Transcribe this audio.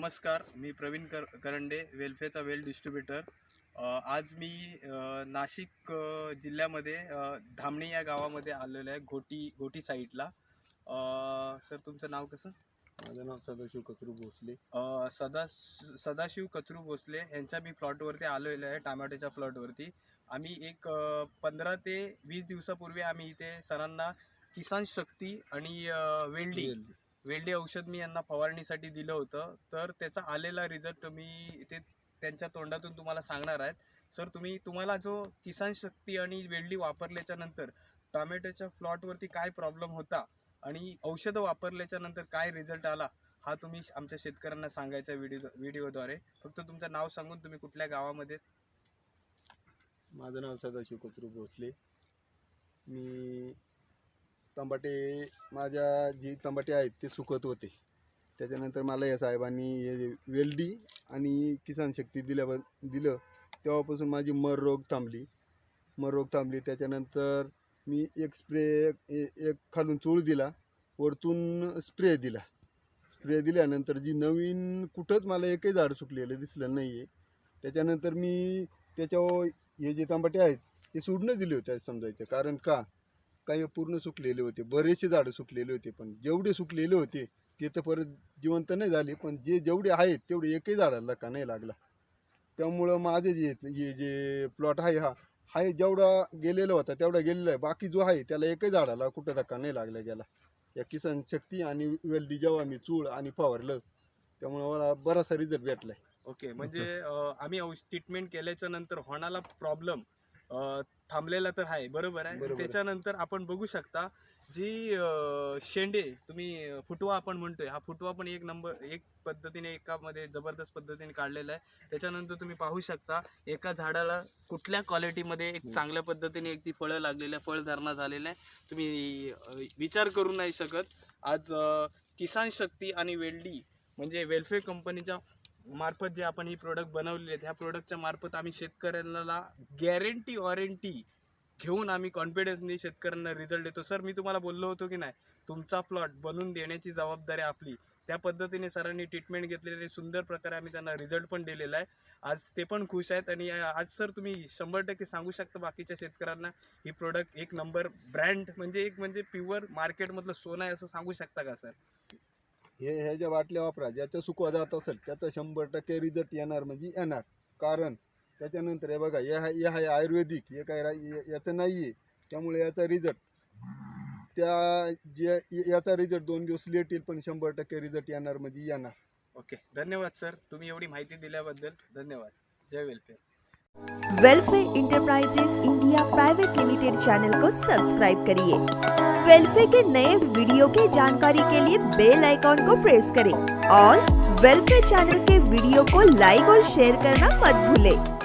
नमस्कार मी प्रवीण कर करंडे वेल्फेचा वेल डिस्ट्रीब्युटर. आज मी नाशिक जिल्ह्यामध्ये धामणी या गावामध्ये आलेलो आहे घोटी घोटी साईडला. सर तुमचं नाव कसं? माझं नाव सदाशिव कचरू भोसले. सदा सदाशिव कचरू भोसले यांच्या मी प्लॉटवरती आलेलो आहे टमाट्याच्या प्लॉटवरती. आम्ही एक पंधरा ते वीस दिवसापूर्वी आम्ही इथे सरांना किसान शक्ती आणि अ, वेल्डी औषध मी यांना फवारणीसाठी दिलं होतं. तर त्याचा आलेला रिझल्ट मी ते त्यांच्या तोंडातून तुम्हाला सांगणार आहेत सर तुम्ही तुम्हाला जो किसान शक्ती आणि वेल्डी वापरल्याच्या नंतर टोमॅटोच्या प्लॉटवरती काय प्रॉब्लेम होता आणि औषधं वापरल्याच्या नंतर काय रिझल्ट आला हा तुम्ही आमच्या शेतकऱ्यांना सांगायचा व्हिडिओ व्हिडिओद्वारे फक्त तुमचं नाव सांगून तुम्ही कुठल्या गावामध्ये? माझं नाव सदाशिव कचरू भोसले. मी तंबाटे माझ्या जी तंबाटे आहेत ते सुकत होते. त्याच्यानंतर मला या साहेबांनी हे वेल्डी आणि किसान शक्ती दिल्या दिलं तेव्हापासून माझी मर रोग थांबली. मर रोग थांबली. त्याच्यानंतर मी एक स्प्रे एक खालून चूळ दिला. वरतून स्प्रे दिला. स्प्रे दिल्यानंतर जी नवीन कुठंच मला एकही झाड सुकलेलं दिसलं नाही आहे त्याच्यानंतर मी त्याच्यावर हे जे तांबटे आहेत ते सोडणं दिले होते समजायचं. कारण का? काही पूर्ण सुकलेले होते. बरेचसे झाडं सुकलेले होते पण जेवढे सुकलेले होते ते तर परत जिवंत नाही झाले पण जे जेवढे आहेत तेवढे एकही झाडाला का नाही लागला. त्यामुळं माझे जे हे जे प्लॉट आहे हा हा जेवढा गेलेला होता तेवढा गेलेला आहे. बाकी जो आहे त्याला एकही झाडाला कुठं धक्का नाही लागला गेला. या किसान शक्ती आणि वेल्डी जेव्हा मी चूळ आणि फवारलं त्यामुळं मला बराचसा रिझल्ट भेटला ओके म्हणजे आम्ही औष ट्रीटमेंट केल्याच्यानंतर होणारा प्रॉब्लेम थांबलेला तर आहे बरोबर आहे आहे. त्याच्यानंतर आपण बघू शकता जी शेंडे तुम्ही फुटवा आपण म्हणतोय हा फुटवा पण एक नंबर एक पद्धतीने एकामध्ये जबरदस्त पद्धतीने काढलेला आहे त्याच्यानंतर तुम्ही पाहू शकता एका झाडाला कुठल्या क्वालिटीमध्ये एक. चांगल्या पद्धतीने एक ती फळं लागलेल्या फळधारणा झालेला आहे तुम्ही विचार करू नाही शकत आज किसान शक्ती आणि वेल्डी म्हणजे वेलफेअर कंपनीच्या मार्फत जे आपण ही प्रोडक्ट बनवलेले आहेत ह्या प्रोडक्टच्या मार्फत आम्ही शेतकऱ्यांना गॅरंटी वॉरंटी घेऊन आम्ही कॉन्फिडन्सने शेतकऱ्यांना रिझल्ट देतो. सर मी तुम्हाला बोललो होतो की नाही तुमचा प्लॉट बनवून देण्याची जबाबदारी आपली. त्या पद्धतीने सरांनी ट्रीटमेंट घेतलेली सुंदर प्रकारे आम्ही त्यांना रिझल्ट पण दिलेला आहे. आज ते पण खुश आहेत आणि आज सर तुम्ही शंभर टक्के सांगू शकता बाकीच्या शेतकऱ्यांना ही प्रोडक्ट एक नंबर ब्रँड म्हणजे एक म्हणजे प्युअर मार्केटमधलं सोनं आहे असं सांगू शकता का सर हे ह्या ज्या बाटल्या वापरा ज्याचा सुकवा जात असेल त्याचा शंभर टक्के रिझल्ट येणार म्हणजे येणार. कारण त्याच्यानंतर हे बघा हे हे आहे आयुर्वेदिक हे काय याचं नाही आहे त्यामुळे याचा रिझल्ट त्या जे याचा रिझल्ट दोन दिवस लेट येईल पण शंभर टक्के रिझल्ट येणार म्हणजे येणार. ओके. धन्यवाद सर. तुम्ही एवढी माहिती दिल्याबद्दल धन्यवाद. जय welfare. Welfare enterprises India private limited channel को सब्सक्राइब करिए. वेलफे के नए वीडियो की जानकारी के लिए बेल आइकॉन को प्रेस करें और वेलफे चैनल के वीडियो को लाइक और शेयर करना मत भूलें।